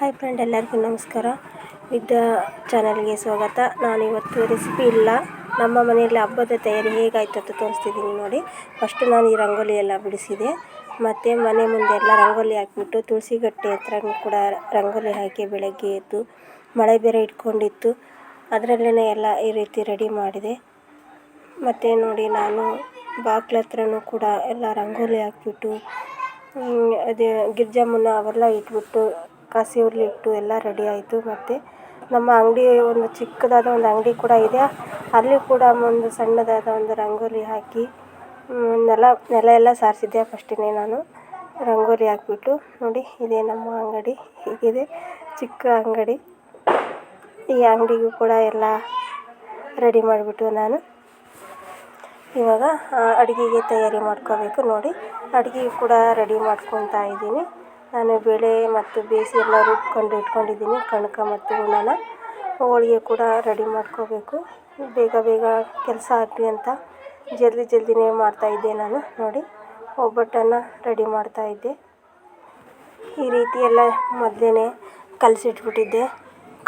Hi friend ಎಲ್ಲರಿಗೂ ನಮಸ್ಕಾರ. ವಿದ್ಯಾ ಚಾನಲ್ಗೆ ಸ್ವಾಗತ. ನಾನು ಇವತ್ತು ರೆಸಿಪಿ ಇಲ್ಲ. ನಮ್ಮ ಮನೆಯಲ್ಲಿ ಹಬ್ಬದ ತಯಾರಿ ಹೇಗಾಯ್ತು ಅಂತ ತೋರಿಸ್ತಿದ್ದೀನಿ ನೋಡಿ. ಫಸ್ಟು ನಾನು ಈ ರಂಗೋಲಿ ಎಲ್ಲ ಬಿಡಿಸಿದೆ. ಮತ್ತು ಮನೆ ಮುಂದೆ ಎಲ್ಲ ರಂಗೋಲಿ ಹಾಕಿಬಿಟ್ಟು ತುಳಸಿ ಗಟ್ಟೆ ಹತ್ರ ಕೂಡ ರಂಗೋಲಿ ಹಾಕಿ ಬೆಳಗ್ಗೆ ಎದ್ದು ಮಳೆ ಬೇರೆ ಇಟ್ಕೊಂಡಿತ್ತು. ಅದರಲ್ಲೇ ಎಲ್ಲ ಈ ರೀತಿ ರೆಡಿ ಮಾಡಿದೆ. ಮತ್ತು ನೋಡಿ ನಾನು ಬಾಗ್ಲ ಹತ್ರನೂ ಕೂಡ ಎಲ್ಲ ರಂಗೋಲಿ ಹಾಕಿಬಿಟ್ಟು ಅದೇ ಗಿರ್ಜಮ್ಮನ ಅವೆಲ್ಲ ಇಟ್ಬಿಟ್ಟು ಕಾಸಿ ಉರ್ಲಿ ಇಟ್ಟು ಎಲ್ಲ ರೆಡಿ ಆಯಿತು. ಮತ್ತು ನಮ್ಮ ಅಂಗಡಿ ಒಂದು ಚಿಕ್ಕದಾದ ಒಂದು ಅಂಗಡಿ ಕೂಡ ಇದೆ. ಅಲ್ಲಿ ಕೂಡ ಒಂದು ಸಣ್ಣದಾದ ಒಂದು ರಂಗೋಲಿ ಹಾಕಿ ನೆಲ ನೆಲ ಎಲ್ಲ ಸಾರಿಸಿದ್ದೆ ಫಸ್ಟಿಗೆ ನಾನು. ರಂಗೋಲಿ ಹಾಕಿಬಿಟ್ಟು ನೋಡಿ, ಇದೇ ನಮ್ಮ ಅಂಗಡಿ, ಹೀಗಿದೆ ಚಿಕ್ಕ ಅಂಗಡಿ. ಈ ಅಂಗಡಿಗೂ ಕೂಡ ಎಲ್ಲ ರೆಡಿ ಮಾಡಿಬಿಟ್ಟು ನಾನು ಇವಾಗ ಅಡುಗೆಗೆ ತಯಾರಿ ಮಾಡ್ಕೋಬೇಕು. ನೋಡಿ ಅಡುಗೆ ಕೂಡ ರೆಡಿ ಮಾಡ್ಕೊತಾ ಇದ್ದೀನಿ. ನಾನು ಬೇಳೆ ಮತ್ತು ಬೇಯಿಸಿ ಎಲ್ಲ ರುಬ್ಕೊಂಡು ಇಟ್ಕೊಂಡಿದ್ದೀನಿ, ಕಣಕ ಮತ್ತು ಹೂರ್ಣನ ಹೋಳಿಗೆ ಕೂಡ ರೆಡಿ ಮಾಡ್ಕೋಬೇಕು. ಬೇಗ ಬೇಗ ಕೆಲಸ ಆಗಲಿ ಅಂತ ಜಲ್ದಿ ಜಲ್ದಿನೇ ಮಾಡ್ತಾಯಿದ್ದೆ ನಾನು, ನೋಡಿ. ಒಬ್ಬಟ್ಟನ್ನು ರೆಡಿ ಮಾಡ್ತಾಯಿದ್ದೆ ಈ ರೀತಿ ಎಲ್ಲ ಮೊದಲೇ ಕಲಸಿಟ್ಬಿಟ್ಟಿದ್ದೆ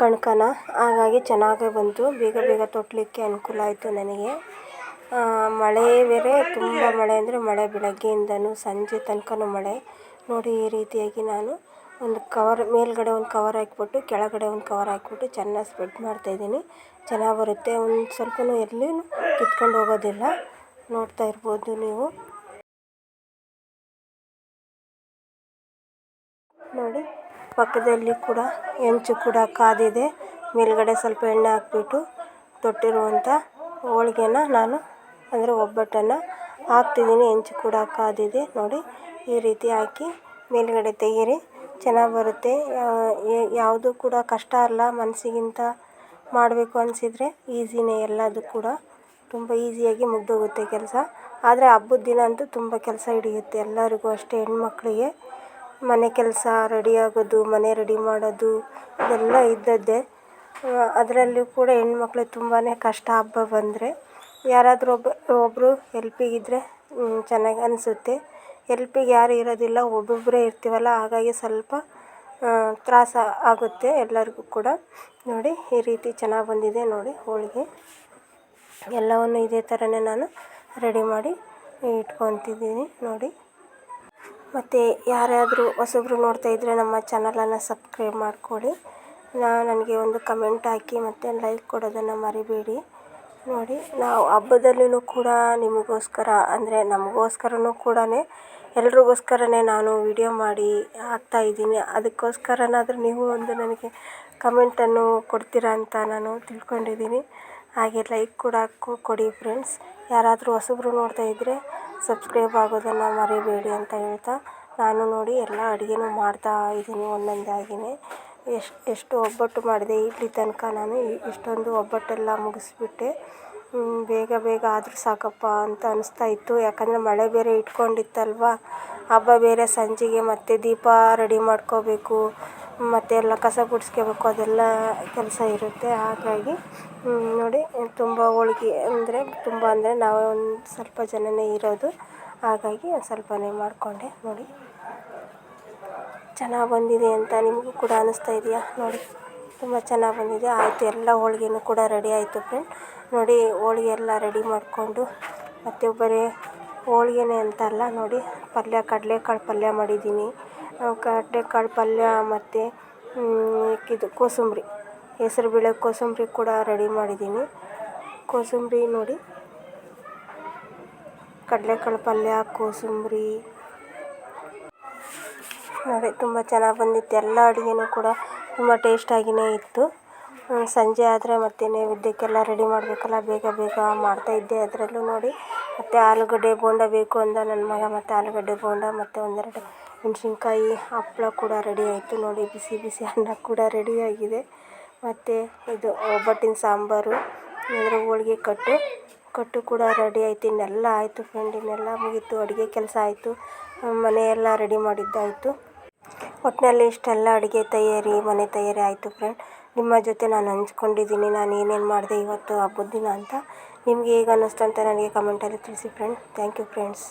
ಕಣಕನ. ಹಾಗಾಗಿ ಚೆನ್ನಾಗೇ ಬಂತು. ಬೇಗ ಬೇಗ ತೊಟ್ಟಲಿಕ್ಕೆ ಅನುಕೂಲ ಆಯಿತು ನನಗೆ. ಮಳೆ ಬೇರೆ, ತುಂಬ ಮಳೆ ಅಂದರೆ ಮಳೆ ಬೆಳಗ್ಗೆಯಿಂದನೂ ಸಂಜೆ ತನಕನೂ ಮಳೆ. ನೋಡಿ ಈ ರೀತಿಯಾಗಿ ನಾನು ಒಂದು ಕವರ್ ಮೇಲುಗಡೆ ಒಂದು ಕವರ್ ಹಾಕ್ಬಿಟ್ಟು, ಕೆಳಗಡೆ ಒಂದು ಕವರ್ ಹಾಕ್ಬಿಟ್ಟು ಚೆನ್ನಾಗಿ ಸ್ಪ್ರೆಡ್ ಮಾಡ್ತಾಯಿದ್ದೀನಿ ಚೆನ್ನಾಗಿ ಬರುತ್ತೆ. ಒಂದು ಸ್ವಲ್ಪನೂ ಎಲ್ಲಿ ಕಿತ್ಕೊಂಡು ಹೋಗೋದಿಲ್ಲ. ನೋಡ್ತಾ ಇರ್ಬೋದು ನೀವು. ನೋಡಿ, ಪಕ್ಕದಲ್ಲಿ ಕೂಡ ಹೆಂಚು ಕೂಡ ಕಾದಿದೆ. ಮೇಲುಗಡೆ ಸ್ವಲ್ಪ ಎಣ್ಣೆ ಹಾಕ್ಬಿಟ್ಟು ತೊಟ್ಟಿರುವಂಥ ಹೋಳಿಗೆನ ನಾನು, ಅಂದರೆ ಒಬ್ಬಟ್ಟನ್ನು ಹಾಕ್ತಿದ್ದೀನಿ. ಹೆಂಚು ಕೂಡ ಕಾದಿದೆ. ನೋಡಿ ಈ ರೀತಿ ಹಾಕಿ ಮೇಲುಗಡೆ ತೆಗೀರಿ. ಚೆನ್ನಾಗಿ ಬರುತ್ತೆ. ಯಾವುದು ಕೂಡ ಕಷ್ಟ ಅಲ್ಲ ಮನಸ್ಸಿಗಿಂತ ಮಾಡಬೇಕು ಅನಿಸಿದ್ರೆ ಈಸಿನೇ ಎಲ್ಲದೂ ಕೂಡ. ತುಂಬ ಈಸಿಯಾಗಿ ಮುಗಿದೋಗುತ್ತೆ ಕೆಲಸ. ಆದರೆ ಹಬ್ಬದ ದಿನ ಅಂತೂ ತುಂಬ ಕೆಲಸ ಹಿಡಿಯುತ್ತೆ. ಎಲ್ಲರಿಗೂ ಅಷ್ಟೇ ಹೆಣ್ಮಕ್ಳಿಗೆ ಮನೆ ಕೆಲಸ ರೆಡಿ ಆಗೋದು, ಮನೆ ರೆಡಿ ಮಾಡೋದು, ಇದೆಲ್ಲ ಇದ್ದದ್ದೇ. ಅದರಲ್ಲೂ ಕೂಡ ಹೆಣ್ಮಕ್ಳಿಗೆ ತುಂಬಾ ಕಷ್ಟ ಹಬ್ಬ ಬಂದರೆ ಯಾರಾದರೂ ಒಬ್ಬ ಒಬ್ಬರು ಹೆಲ್ಪಿಗಿದ್ದರೆ ಚೆನ್ನಾಗಿ ಅನಿಸುತ್ತೆ. ಹೆಲ್ಪಿಗೆ ಯಾರೂ ಇರೋದಿಲ್ಲ, ಒಬ್ಬೊಬ್ಬರೇ ಇರ್ತೀವಲ್ಲ, ಹಾಗಾಗಿ ಸ್ವಲ್ಪ ತ್ರಾಸ ಆಗುತ್ತೆ ಎಲ್ಲರಿಗೂ ಕೂಡ. ನೋಡಿ, ಈ ರೀತಿ ಚೆನ್ನಾಗಿ ಬಂದಿದೆ ನೋಡಿ ಹೋಳಿಗೆ. ಎಲ್ಲವನ್ನು ಇದೇ ಥರನೇ ನಾನು ರೆಡಿ ಮಾಡಿ ಇಟ್ಕೊತಿದ್ದೀನಿ ನೋಡಿ. ಮತ್ತು ಯಾರಾದರೂ ಹೊಸಬ್ರು ನೋಡ್ತಾ ಇದ್ದರೆ ನಮ್ಮ ಚಾನಲನ್ನು ಸಬ್ಸ್ಕ್ರೈಬ್ ಮಾಡಿಕೊಳ್ಳಿ ನಾನು ನನಗೆ ಒಂದು ಕಮೆಂಟ್ ಹಾಕಿ ಮತ್ತು ಲೈಕ್ ಕೊಡೋದನ್ನು ಮರಿಬೇಡಿ. ನೋಡಿ ನಾವು ಹಬ್ಬದಲ್ಲೂ ಕೂಡ ನಿಮಗೋಸ್ಕರ, ಅಂದರೆ ನಮಗೋಸ್ಕರನೂ ಕೂಡ ಎಲ್ರಿಗೋಸ್ಕರನೇ ನಾನು ವಿಡಿಯೋ ಮಾಡಿ ಹಾಕ್ತಾ ಇದ್ದೀನಿ. ಅದಕ್ಕೋಸ್ಕರನಾದರೂ ನೀವು ಒಂದು ನನಗೆ ಕಮೆಂಟನ್ನು ಕೊಡ್ತೀರಾ ಅಂತ ನಾನು ತಿಳ್ಕೊಂಡಿದ್ದೀನಿ. ಹಾಗೆ ಲೈಕ್ ಕೂಡ ಕೊಡಿ ಫ್ರೆಂಡ್ಸ್. ಯಾರಾದರೂ ಹೊಸಬ್ರು ನೋಡ್ತಾ ಇದ್ದರೆ ಸಬ್ಸ್ಕ್ರೈಬ್ ಆಗೋದನ್ನು ಮರಿಬೇಡಿ ಅಂತ ಹೇಳ್ತಾ ನಾನು ನೋಡಿ ಎಲ್ಲ ಅಡುಗೆನೂ ಮಾಡ್ತಾ ಇದ್ದೀನಿ ಒಂದೊಂದಾಗಿಯೇ ಎಷ್ಟು ಎಷ್ಟು ಒಬ್ಬಟ್ಟು ಮಾಡಿದೆ. ಇಲ್ಲಿ ತನಕ ನಾನು ಇಷ್ಟೊಂದು ಒಬ್ಬಟ್ಟೆಲ್ಲ ಮುಗಿಸ್ಬಿಟ್ಟೆ. ಬೇಗ ಬೇಗ ಆದರೂ ಸಾಕಪ್ಪ ಅಂತ ಅನಿಸ್ತಾ ಇತ್ತು. ಯಾಕಂದರೆ ಮಳೆ ಬೇರೆ ಇಟ್ಕೊಂಡಿತ್ತಲ್ವ? ಹಬ್ಬ ಬೇರೆ ಸಂಜೆಗೆ ಮತ್ತು ದೀಪ ರೆಡಿ ಮಾಡ್ಕೋಬೇಕು, ಮತ್ತು ಎಲ್ಲ ಕಸ ಗುಡಿಸ್ಕೋಬೇಕು, ಅದೆಲ್ಲ ಕೆಲಸ ಇರುತ್ತೆ. ಹಾಗಾಗಿ ನೋಡಿ, ತುಂಬ ಹೋಳಿಗೆ ಅಂದರೆ, ತುಂಬ ಅಂದರೆ ನಾವು ಒಂದು ಸ್ವಲ್ಪ ಜನನೇ ಇರೋದು. ಹಾಗಾಗಿ ಸ್ವಲ್ಪನೇ ಮಾಡಿಕೊಂಡೆ, ನೋಡಿ. ಚೆನ್ನಾಗಿ ಬಂದಿದೆ ಅಂತ ನಿಮಗೂ ಕೂಡ ಅನ್ನಿಸ್ತಾ ಇದೆಯಾ? ನೋಡಿ, ತುಂಬ ಚೆನ್ನಾಗಿ ಬಂದಿದೆ. ಆಯಿತು, ಎಲ್ಲ ಹೋಳಿಗೆನೂ ಕೂಡ ರೆಡಿ ಆಯಿತು ಫ್ರೆಂಡ್ ನೋಡಿ, ಹೋಳಿಗೆ ಎಲ್ಲ ರೆಡಿ ಮಾಡಿಕೊಂಡು, ಮತ್ತು ಬರೀ ಹೋಳಿಗೆನೇ ಅಂತ ಅಲ್ಲ ನೋಡಿ, ಪಲ್ಯ, ಕಡಲೆಕಾಳು ಪಲ್ಯ ಮಾಡಿದ್ದೀನಿ. ಕಡಲೆಕಾಳು ಪಲ್ಯ ಮತ್ತು ಇದು ಕೋಸಂಬರಿ ಹೆಸರುಬೇಳೆ ಕೋಸಂಬರಿ ಕೂಡ ರೆಡಿ ಮಾಡಿದ್ದೀನಿ. ಕೋಸಂಬರಿ ನೋಡಿ, ಕಡಲೆಕಾಳು ಪಲ್ಯ, ಕೋಸಂಬರಿ ನೋಡಿ, ತುಂಬ ಚೆನ್ನಾಗಿ ಬಂದಿತ್ತು. ಎಲ್ಲ ಅಡುಗೆನೂ ಕೂಡ ತುಂಬ ಟೇಸ್ಟಾಗಿಯೇ ಇತ್ತು. ಸಂಜೆ ಆದರೆ ಮತ್ತೆ ನೈವೇದ್ಯಕ್ಕೆಲ್ಲ ರೆಡಿ ಮಾಡಬೇಕಲ್ಲ, ಬೇಗ ಬೇಗ ಮಾಡ್ತಾಯಿದ್ದೆ ಅದರಲ್ಲೂ ನೋಡಿ. ಮತ್ತು ಆಲೂಗಡ್ಡೆ ಬೋಂಡ ಬೇಕು ಅಂದ ನನ್ನ ಮಗ, ಮತ್ತು ಆಲೂಗಡ್ಡೆ ಬೋಂಡ, ಮತ್ತು ಒಂದೆರಡು ಮೆಣಸಿನ್ಕಾಯಿ ಹಪ್ಪಳ ಕೂಡ ರೆಡಿ ಆಯಿತು ನೋಡಿ. ಬಿಸಿ ಬಿಸಿ ಅನ್ನ ಕೂಡ ರೆಡಿಯಾಗಿದೆ ಮತ್ತು ಇದು ಒಬ್ಬಟ್ಟಿನ ಸಾಂಬಾರು ಅಂದರೆ ಹೋಳ್ಗೆ ಕಟ್ಟು. ಕಟ್ಟು ಕೂಡ ರೆಡಿ ಆಯಿತು, ಇನ್ನೆಲ್ಲ ಆಯಿತು ಫ್ರೆಂಡ್ ಇನ್ನೆಲ್ಲ ಮುಗೀತು, ಅಡುಗೆ ಕೆಲಸ ಆಯಿತು. ಮನೆಯೆಲ್ಲ ರೆಡಿ ಮಾಡಿದ್ದಾಯಿತು. ಒಟ್ಟಿನಲ್ಲಿ ಇಷ್ಟೆಲ್ಲ ಅಡುಗೆ ತಯಾರಿ, ಮನೆ ತಯಾರಿ ಆಯಿತು ಫ್ರೆಂಡ್ ನಿಮ್ಮ ಜೊತೆ ನಾನು ಹಂಚ್ಕೊಂಡಿದ್ದೀನಿ, ನಾನು ಏನೇನು ಮಾಡಿದೆ ಇವತ್ತು ಹಬ್ಬದ ದಿನ ಅಂತ ನಿಮಗೆ ಹೇಗೆ ಅನ್ನಿಸ್ತು ಅಂತ ನನಗೆ ಕಮೆಂಟಲ್ಲಿ ತಿಳಿಸಿ ಫ್ರೆಂಡ್ ಥ್ಯಾಂಕ್ ಯು ಫ್ರೆಂಡ್ಸ್